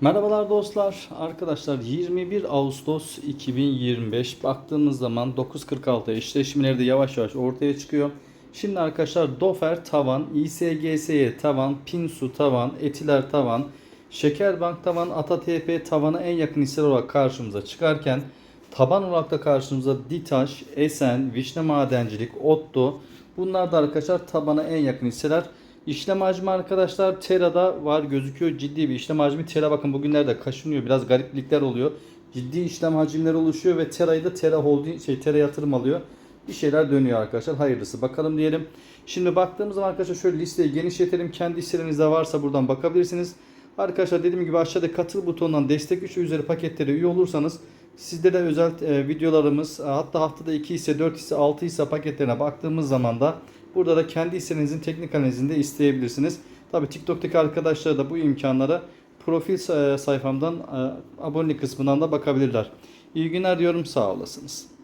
Merhabalar dostlar. Arkadaşlar 21 Ağustos 2025 baktığımız zaman 9.46 eşleşmeleri de yavaş yavaş ortaya çıkıyor. Şimdi arkadaşlar Dofer tavan, ISGS'ye tavan, Pinsu tavan, Etiler tavan, Şekerbank tavan, Ata TP tavana en yakın hisseler olarak karşımıza çıkarken taban olarak da karşımıza Ditaş, Esen, Vişne Madencilik, Otto bunlar da arkadaşlar tabana en yakın hisseler. İşlem hacmi arkadaşlar Tera'da var gözüküyor. Ciddi bir işlem hacmi. Tera bakın bugünlerde kaşınıyor. Biraz gariplikler oluyor. Ciddi işlem hacimleri oluşuyor ve Tera'yı da Tera Holding şey Tera yatırım alıyor. Bir şeyler dönüyor arkadaşlar. Hayırlısı. Bakalım diyelim. Şimdi baktığımız zaman arkadaşlar şöyle listeyi genişletelim. Kendi hisselerinizde varsa buradan bakabilirsiniz. Arkadaşlar dediğim gibi aşağıda katıl butonundan destek 3 üzeri paketlere üye olursanız sizlere özel e, videolarımız e, hatta haftada 2 hisse 4 hisse 6 hisse paketlerine baktığımız zaman da burada da kendi hissenizin teknik analizini de isteyebilirsiniz. Tabi TikTok'taki arkadaşlar da bu imkanlara profil e, sayfamdan e, abonelik kısmından da bakabilirler. İyi günler diyorum sağ olasınız.